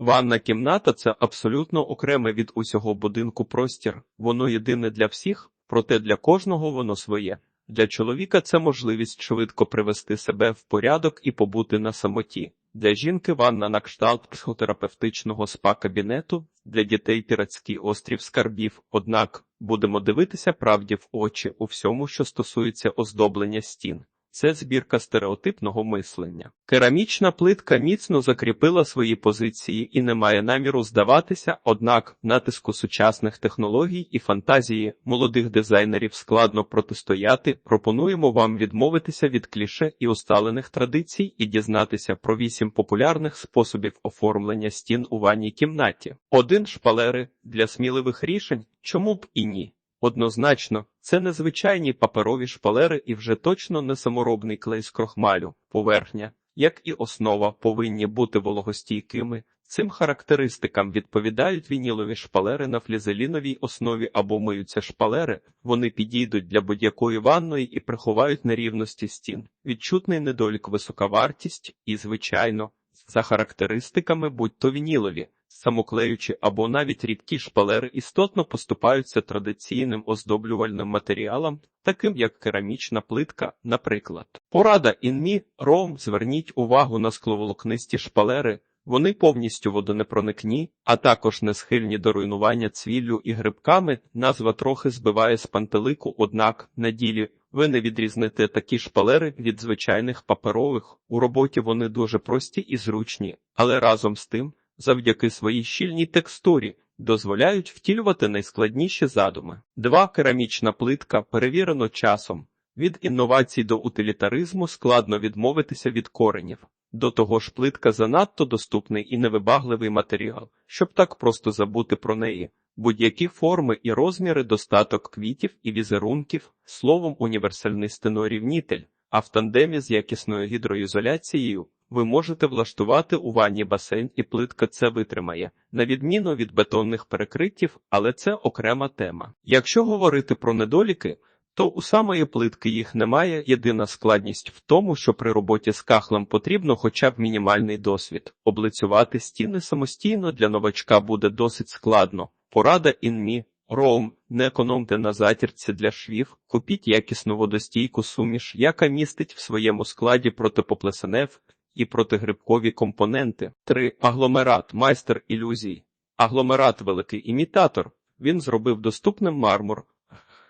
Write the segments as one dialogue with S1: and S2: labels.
S1: Ванна кімната це абсолютно окреме від усього будинку простір. Воно єдине для всіх, проте для кожного воно своє. Для чоловіка це можливість швидко привести себе в порядок і побути на самоті. Для жінки ванна на кшталт психотерапевтичного спа-кабінету, для дітей піратський острів скарбів. Однак будемо дивитися правді в очі у всьому, що стосується оздоблення стін. Це збірка стереотипного мислення. Керамічна плитка міцно закріпила свої позиції і не має наміру здаватися, однак натиску сучасних технологій і фантазії молодих дизайнерів складно протистояти. Пропонуємо вам відмовитися від кліше і усталених традицій і дізнатися про вісім популярних способів оформлення стін у ванній кімнаті. Один шпалери для сміливих рішень, чому б і ні. Однозначно, це незвичайні паперові шпалери і вже точно не саморобний клей з крохмалю. Поверхня, як і основа, повинні бути вологостійкими. Цим характеристикам відповідають вінілові шпалери на флізеліновій основі або миються шпалери. Вони підійдуть для будь-якої ванної і приховають нерівності стін. Відчутний недолік висока вартість і, звичайно, за характеристиками будь-то вінілові. Самоклеючі або навіть рідкі шпалери істотно поступаються традиційним оздоблювальним матеріалам, таким як керамічна плитка, наприклад. Порада інмі ром зверніть увагу на скловолокнисті шпалери, вони повністю водонепроникні, а також не схильні до руйнування цвіллю і грибками. Назва трохи збиває з пантелику, однак на ділі ви не відрізните такі шпалери від звичайних паперових. У роботі вони дуже прості і зручні, але разом з тим завдяки своїй щільній текстурі, дозволяють втілювати найскладніші задуми. Два керамічна плитка перевірено часом. Від інновацій до утилітаризму складно відмовитися від коренів. До того ж, плитка занадто доступний і невибагливий матеріал, щоб так просто забути про неї. Будь-які форми і розміри, достаток квітів і візерунків, словом, універсальний стенорівнітель, а в тандемі з якісною гідроізоляцією ви можете влаштувати у ванні басейн і плитка це витримає, на відміну від бетонних перекриттів, але це окрема тема. Якщо говорити про недоліки, то у самої плитки їх немає. Єдина складність в тому, що при роботі з кахлем потрібно хоча б мінімальний досвід. Облицювати стіни самостійно для новачка буде досить складно. Порада інмі. Роум, не економте на затірці для швів, купіть якісну водостійку суміш, яка містить в своєму складі протипоплесенев і протигрибкові компоненти. 3. Агломерат, майстер ілюзій. Агломерат великий імітатор. Він зробив доступним мармур,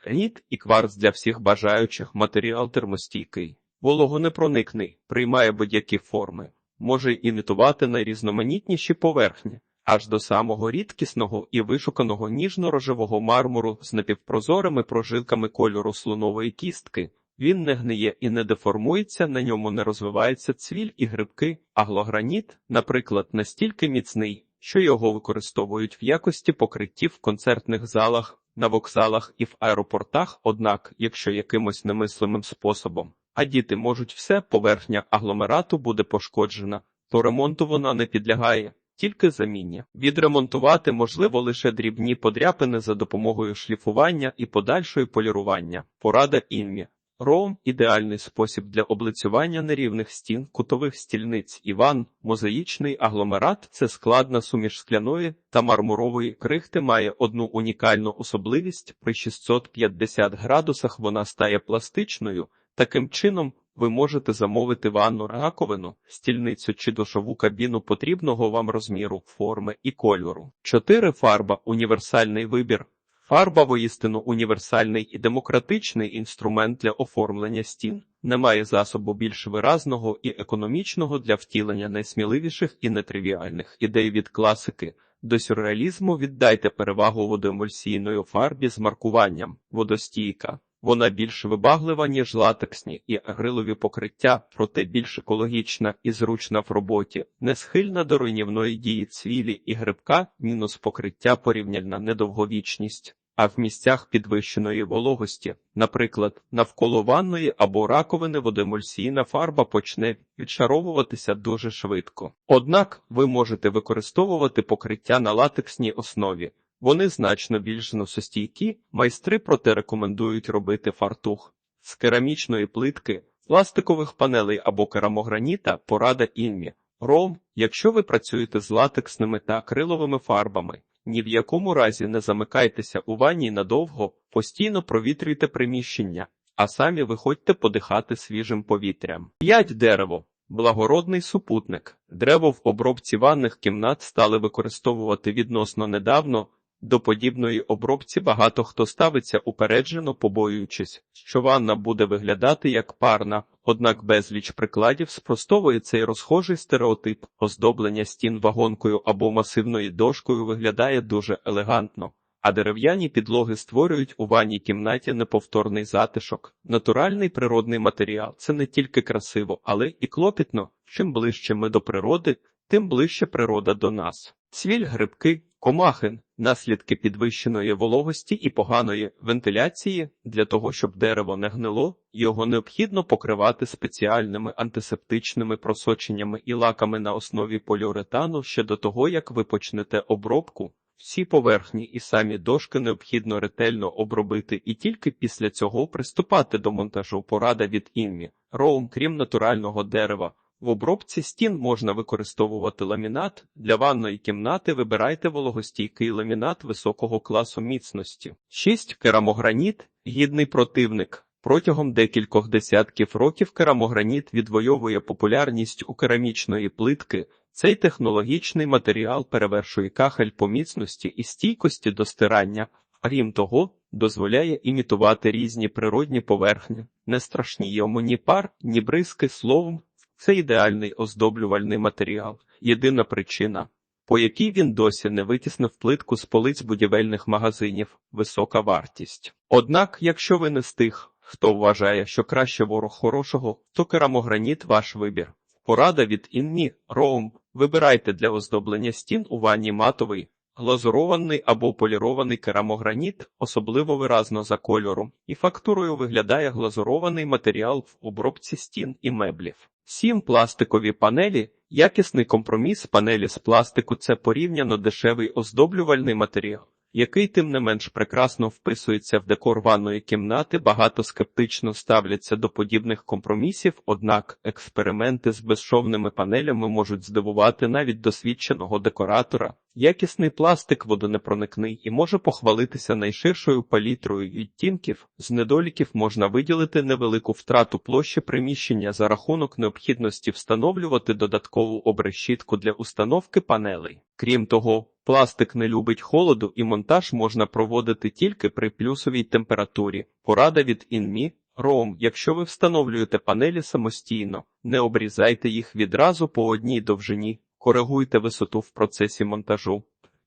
S1: граніт і кварц для всіх бажаючих, матеріал термостійкий. Вологонепроникний, приймає будь-які форми, може імітувати найрізноманітніші поверхні аж до самого рідкісного і вишуканого ніжно-рожевого мармуру з напівпрозорими прожилками кольору слонової кістки. Він не гниє і не деформується, на ньому не розвивається цвіль і грибки, аглограніт, наприклад, настільки міцний, що його використовують в якості покриттів в концертних залах, на вокзалах і в аеропортах, однак, якщо якимось немислимим способом, а діти можуть все, поверхня агломерату буде пошкоджена, то ремонту вона не підлягає тільки заміння. Відремонтувати можливо лише дрібні подряпини за допомогою шліфування і подальшої полірування. Порада інмі. Роум ідеальний спосіб для облицювання нерівних стін, кутових стільниць і ванн. Мозаїчний агломерат це складна суміш скляної та мармурової крихти має одну унікальну особливість при 650 градусах вона стає пластичною. Таким чином ви можете замовити ванну раковину, стільницю чи душову кабіну потрібного вам розміру, форми і кольору. 4. Фарба універсальний вибір. Фарба воістину універсальний і демократичний інструмент для оформлення стін. Немає засобу більш виразного і економічного для втілення найсміливіших і нетривіальних ідей від класики. До сюрреалізму віддайте перевагу водоемульсійної фарбі з маркуванням водостійка. Вона більш вибаглива, ніж латексні і агрилові покриття, проте більш екологічна і зручна в роботі, не схильна до руйнівної дії цвілі і грибка, мінус покриття порівняльна недовговічність. А в місцях підвищеної вологості, наприклад, навколо ванної або раковини водоемульсійна фарба почне відшаровуватися дуже швидко. Однак ви можете використовувати покриття на латексній основі, вони значно більш зносостійкі, майстри проте рекомендують робити фартух з керамічної плитки, пластикових панелей або керамограніта порада інмі. Ром, якщо ви працюєте з латексними та акриловими фарбами, ні в якому разі не замикайтеся у ванні надовго, постійно провітрюйте приміщення, а самі виходьте подихати свіжим повітрям. 5. Дерево. Благородний супутник. Дерево в обробці ванних кімнат стали використовувати відносно недавно. До подібної обробці багато хто ставиться упереджено, побоюючись, що ванна буде виглядати як парна, однак безліч прикладів спростовує цей розхожий стереотип. Оздоблення стін вагонкою або масивною дошкою виглядає дуже елегантно, а дерев'яні підлоги створюють у ванній кімнаті неповторний затишок. Натуральний природний матеріал це не тільки красиво, але і клопітно. Чим ближче ми до природи, тим ближче природа до нас. Цвіль, грибки, комахин, наслідки підвищеної вологості і поганої вентиляції. Для того, щоб дерево не гнило, його необхідно покривати спеціальними антисептичними просоченнями і лаками на основі поліуретану ще до того, як ви почнете обробку. Всі поверхні і самі дошки необхідно ретельно обробити і тільки після цього приступати до монтажу порада від інмі. Роум, крім натурального дерева, в обробці стін можна використовувати ламінат. Для ванної кімнати вибирайте вологостійкий ламінат високого класу міцності. 6. Керамограніт – гідний противник. Протягом декількох десятків років керамограніт відвоює популярність у керамічної плитки. Цей технологічний матеріал перевершує кахель по міцності і стійкості до стирання, крім того, дозволяє імітувати різні природні поверхні. Не страшні йому ні пар, ні бризки, словом, це ідеальний оздоблювальний матеріал. Єдина причина, по якій він досі не витіснив плитку з полиць будівельних магазинів висока вартість. Однак, якщо ви не з тих, хто вважає, що краще ворог хорошого, то керамограніт ваш вибір. Порада від Інні Роум. Вибирайте для оздоблення стін у ванні матовий, глазурований або полірований керамограніт, особливо виразно за кольором, і фактурою виглядає глазурований матеріал в обробці стін і меблів. 7. Пластикові панелі. Якісний компроміс панелі з пластику це порівняно дешевий оздоблювальний матеріал, який тим не менш прекрасно вписується в декор ванної кімнати. Багато скептично ставляться до подібних компромісів, однак експерименти з безшовними панелями можуть здивувати навіть досвідченого декоратора. Якісний пластик водонепроникний і може похвалитися найширшою палітрою відтінків. З недоліків можна виділити невелику втрату площі приміщення за рахунок необхідності встановлювати додаткову обрешітку для установки панелей. Крім того, пластик не любить холоду і монтаж можна проводити тільки при плюсовій температурі. Порада від інмі. Ром, якщо ви встановлюєте панелі самостійно, не обрізайте їх відразу по одній довжині. Коригуйте висоту в процесі монтажу.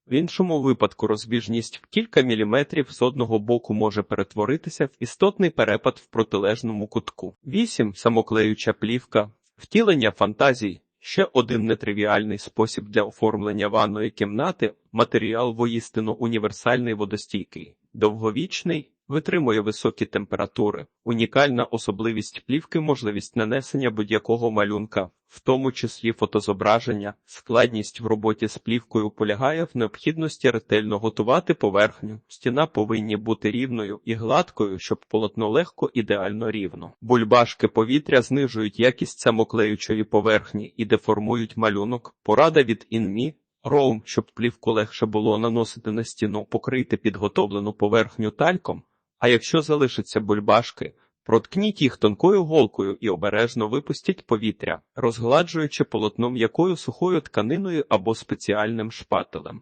S1: В іншому випадку розбіжність в кілька міліметрів з одного боку може перетворитися в істотний перепад в протилежному кутку. 8. Самоклеюча плівка. Втілення фантазій. Ще один нетривіальний спосіб для оформлення ванної кімнати матеріал воїстину універсальний водостійкий, довговічний, витримує високі температури, унікальна особливість плівки, можливість нанесення будь-якого малюнка, в тому числі фотозображення, складність в роботі з плівкою полягає в необхідності ретельно готувати поверхню. Стіна повинні бути рівною і гладкою, щоб полотно легко ідеально рівно. Бульбашки повітря знижують якість самоклеючої поверхні і деформують малюнок. Порада від інмі. Роум, щоб плівку легше було наносити на стіну, покрийте підготовлену поверхню тальком, а якщо залишаться бульбашки, проткніть їх тонкою голкою і обережно випустіть повітря, розгладжуючи полотно м'якою сухою тканиною або спеціальним шпателем.